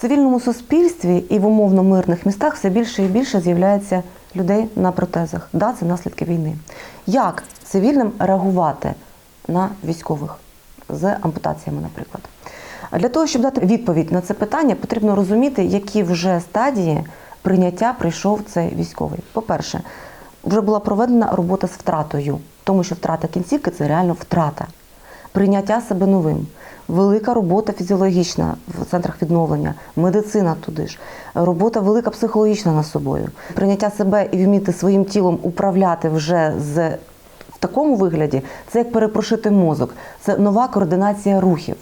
Цивільному суспільстві і в умовно мирних містах все більше і більше з'являється людей на протезах. Да, це наслідки війни. Як цивільним реагувати на військових з ампутаціями, наприклад? Для того, щоб дати відповідь на це питання, потрібно розуміти, які вже стадії прийняття прийшов цей військовий. По-перше, вже була проведена робота з втратою, тому що втрата кінцівки це реально втрата. Прийняття себе новим. Велика робота фізіологічна в центрах відновлення, медицина туди ж, робота велика психологічна над собою. Прийняття себе і вміти своїм тілом управляти вже з в такому вигляді, це як перепрошити мозок, це нова координація рухів.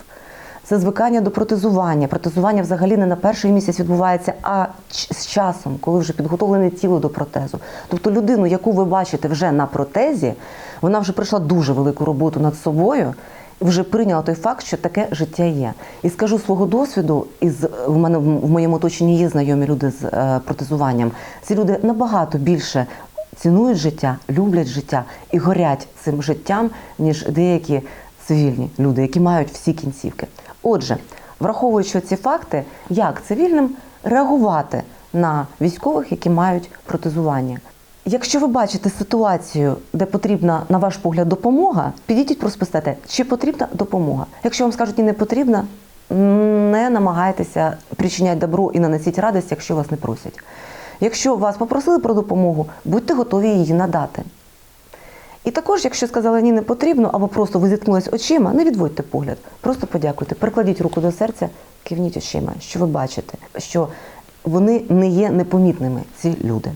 Це звикання до протезування. Протезування взагалі не на перший місяць відбувається, а з часом, коли вже підготовлене тіло до протезу. Тобто людину, яку ви бачите вже на протезі, вона вже пройшла дуже велику роботу над собою. Вже прийняла той факт, що таке життя є. І скажу свого досвіду, із в мене в моєму оточенні є знайомі люди з е, протезуванням. Ці люди набагато більше цінують життя, люблять життя і горять цим життям, ніж деякі цивільні люди, які мають всі кінцівки. Отже, враховуючи ці факти, як цивільним реагувати на військових, які мають протезування. Якщо ви бачите ситуацію, де потрібна, на ваш погляд, допомога, підійдіть просто чи потрібна допомога. Якщо вам скажуть, ні, не потрібна, не намагайтеся причиняти добро і наносіть радість, якщо вас не просять. Якщо вас попросили про допомогу, будьте готові її надати. І також, якщо сказали ні, не потрібно, або просто ви зіткнулись очима, не відводьте погляд, просто подякуйте, прикладіть руку до серця, кивніть очима, що ви бачите, що вони не є непомітними, ці люди.